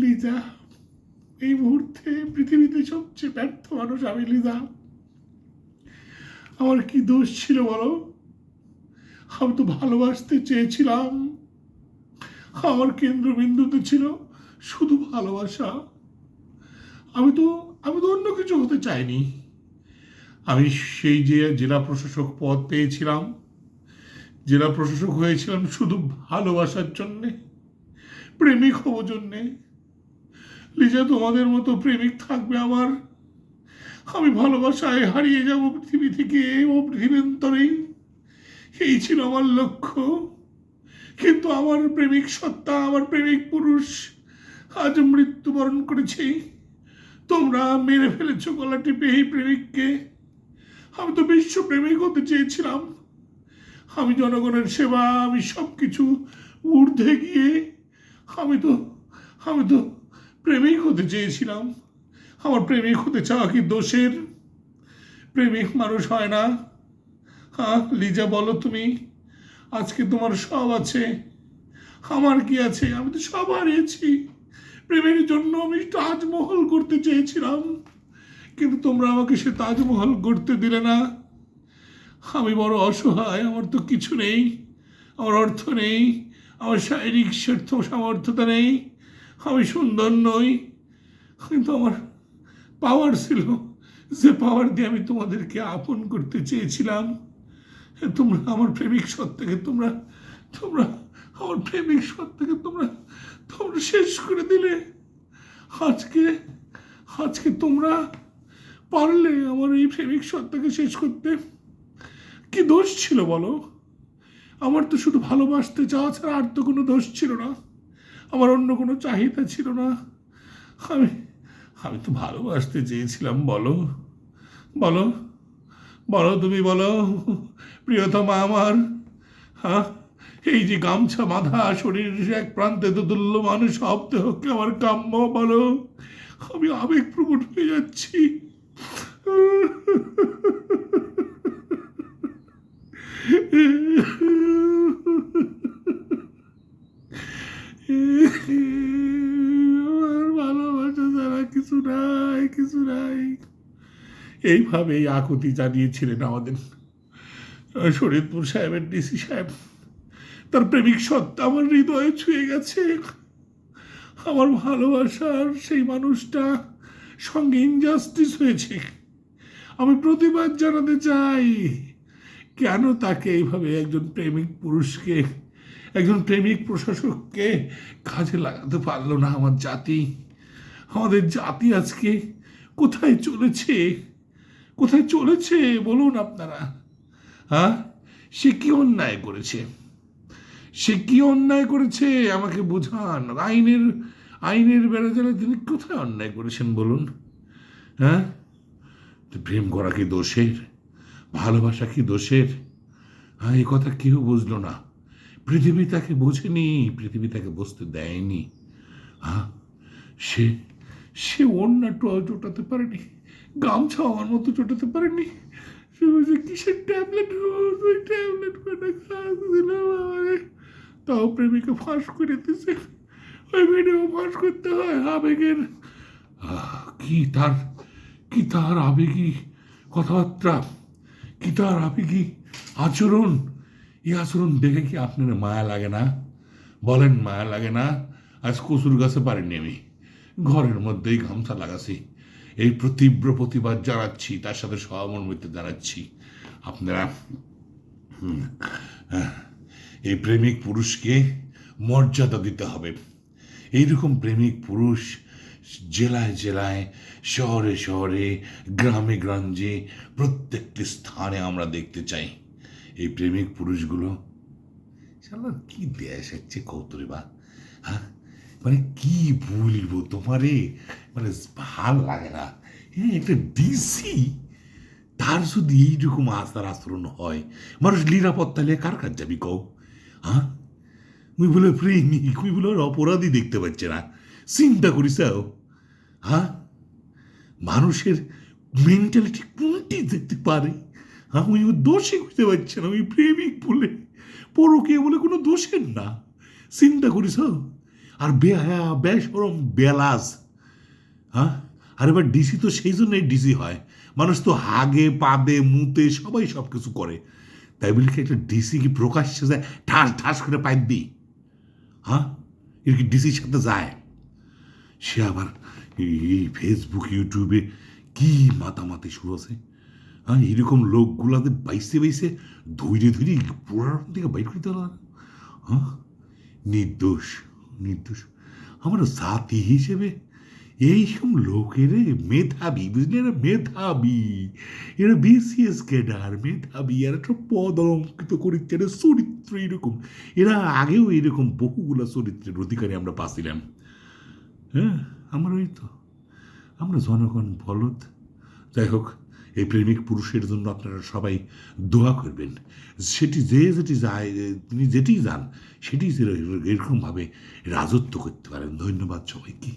লিজা, এই মুহূর্তে পৃথিবীতে সবচেয়ে ব্যর্থ মানুষ আমি, লিজা। আমার কি দোষ ছিল বলো? আমি তো ভালোবাসতে চেয়েছিলাম। আমার কেন্দ্রবিন্দুতে ছিল শুধু ভালোবাসা। আমি তো আমি তো অন্য কিছু হতে চাইনি। আমি সেই যে জেলা প্রশাসক পদ পেয়েছিলাম, জেলা প্রশাসক হয়েছিলাম শুধু ভালোবাসার জন্যে, প্রেমিক হব জন্যে। লিজা, তোমাদের মতো প্রেমিক থাকবে আমার। আমি ভালোবাসায় হারিয়ে যাব পৃথিবী থেকে ও পৃথিবীন্তরেই এই ছিল আমার লক্ষ্য। কিন্তু আমার প্রেমিক সত্তা, আমার প্রেমিক পুরুষ আজ মৃত্যুবরণ করেছে। তোমরা মেরে ফেলেছো গলা টিপে এই প্রেমিককে। আমি তো বিশ্ব প্রেমিক হতে চেয়েছিলাম। আমি জনগণের সেবা, আমি সব কিছু ঊর্ধ্বে গিয়ে আমি তো আমি তো প্রেমিক হতে চেয়েছিলাম। আমার প্রেমিক হতে চাওয়া কি দোষের? প্রেমিক মানুষ হয় না। হ্যাঁ লিজা, বলো তুমি, আজকে তোমার সব আছে। আমার কি আছে? আমি তো সব হারিয়েছি। প্রেমের জন্য আমি তাজমহল করতে চেয়েছিলাম। কিন্তু তোমরা আমাকে সে তাজমহল গড়তে দিলে না। আমি বড় অসহায়, আমার তো কিছু নেই। আমার অর্থ নেই, আমার শারীরিক স্বার্থ, সামর্থ্যতা নেই। আমি সুন্দর নই, কিন্তু আমার পাওয়ার ছিল যে পাওয়ার দিয়ে আমি তোমাদেরকে আপন করতে চেয়েছিলাম। তোমরা আমার প্রেমিক সত্তাকে তোমরা তোমরা আমার প্রেমিক সত্তাকে তোমরা তোমরা শেষ করে দিলে। আজকে আজকে তোমরা পারলে আমার এই প্রেমিক সত্তাকে শেষ করতে। কি দোষ ছিল বলো? আমার তো শুধু ভালোবাসতে চাওয়া ছাড়া আর তো কোনো দোষ ছিল না। আমার অন্য কোনো চাহিদা ছিল না। আমি আমি তো ভালোবাসতে চেয়েছিলাম, বলো। বলো বলো তুমি বলো, প্রিয়তমা আমার। হ্যাঁ এই যে গামছা বাঁধা শরীরের এক প্রান্তে দুতুল্য মানুষ শব্দ হোক আমার কাম্য, বলো। আমি আবেগ প্রকট হয়ে যাচ্ছি। ভালোবাসা কিছু নাই কিছু নাই। এইভাবেই আকুতি জানিয়েছিলেন আমাদের শরীরপুর সাহেবের ডিসি সাহেব। তার প্রেমিক সত্তা আমার হৃদয়ে ছুঁয়ে গেছে। আমার ভালোবাসার সেই মানুষটা সঙ্গে ইনজাস্টিস হয়েছে। আমি প্রতিবাদ জানাতে চাই। কেন তাকে এইভাবে একজন প্রেমিক পুরুষকে, একজন প্রেমিক প্রশাসককে কাজে লাগাতে পারল না আমার জাতি? আমাদের জাতি আজকে কোথায় চলেছে? কোথায় চলেছে বলুন আপনারা। হ্যাঁ? সে কি অন্যায় করেছে? সে কি অন্যায় করেছে? আমাকে বোঝান। আইনের আইনের বেড়াজালে তিনি কোথায় অন্যায় করেছেন বলুন? হ্যাঁ? প্রেম করা কি দোষের? ভালোবাসা কি দোষের? হ্যাঁ এ কথা কেউ বুঝলো না। পৃথিবী তাকে বোঝেনি, পৃথিবী তাকে বসতে দেয়নি। হ্যাঁ? সে সে অন্যটা চোটাতে পারেনি, গামছা আমার মতো চোটাতে পারেনি। সে বলছে, কিসের ট্যাবলেট ট্যাবলেট তাও প্রেমিকা ফাঁস করে দিছে ওই ভিডিও করতে হয় আবেগের। কি তার কি তার আবেগী কথাবার্তা? কি তার আবেগী আচরণ? এই আচরণ দেখে কি আপনার মায়া লাগে না? বলেন, মায়া লাগে না? আজ কচুর গাছে পারিনি আমি। ঘরের মধ্যেই গামছা লাগাছি। এই তীব্র প্রতিবাদ জানাচ্ছি, তার সাথে সহমর্মিত জানাচ্ছি। আপনারা এই প্রেমিক পুরুষকে মর্যাদা দিতে হবে। এইরকম প্রেমিক পুরুষ জেলায় জেলায়, শহরে শহরে, গ্রামে গ্রাঞ্জে প্রত্যেকটি স্থানে আমরা দেখতে চাই। এই প্রেমিক পুরুষগুলো, শালা কি দেশ হচ্ছে কৌতরে বা? হ্যাঁ? মানে কি বলব তোমারে? মানে ভালো লাগে না। হ্যাঁ একটা ডিসি তার যদি এইরকম আচার আচরণ হয়। মানুষ নিরাপত্তা নিয়ে কার কাজ যাবি কও? হ্যাঁ? মুই বলে প্রেমিক, মুই বলে অপরাধী দেখতে পাচ্ছে না। চিন্তা করিস হ্যাঁ? মানুষের মেন্টালিটি কোনটি দেখতে পারে? আমি ও দোষী খুঁজতে পারছে না আমি প্রেমিক বলে পরকে বলে কোনো দোষের না। চিন্তা করিস আর বে বেহায়া বেসরম বেলাস হ্যাঁ? আর এবার ডিসি তো সেই জন্যই ডিসি হয়। মানুষ তো হাগে, পাদে, মুতে সবাই সব কিছু করে। তাই বলি কি একটা ডিসি কি প্রকাশ্যে যায়, ঠাস ঠাস করে পাইপ দিই? হ্যাঁ? এর কি ডিসির সাথে যায়? সে আবার এই- ফেসবুক ইউটিউবে কি মাতামাতি শুরু আছে? হ্যাঁ এরকম লোকগুলাতে বাইসে বাইসে ধৈরে ধৈরে পড়ার থেকে বাইর করতে হ্যাঁ? নির্দোষ নির্দোষ। আমার জাতি হিসেবে এইসব লোকের মেধাবী বুঝলি এরা মেধাবী এরা বিসিএস ক্যাডার মেধাবী। এরা একটা পদ অলঙ্কিত করেছে এরা চরিত্র এরকম। এরা আগেও এরকম বহুগুলা চরিত্রের অধিকারী আমরা পাচ্ছিলাম হ্যাঁ আমরা ওই তো। আমরা জনগণ, বলদ। যাই হোক, এই প্রেমিক পুরুষের জন্য আপনারা সবাই দোয়া করবেন। সেটি যে যেটি যায়, তিনি যেটি যান, সেটি এরকমভাবে রাজত্ব করতে পারেন। ধন্যবাদ সবাইকে।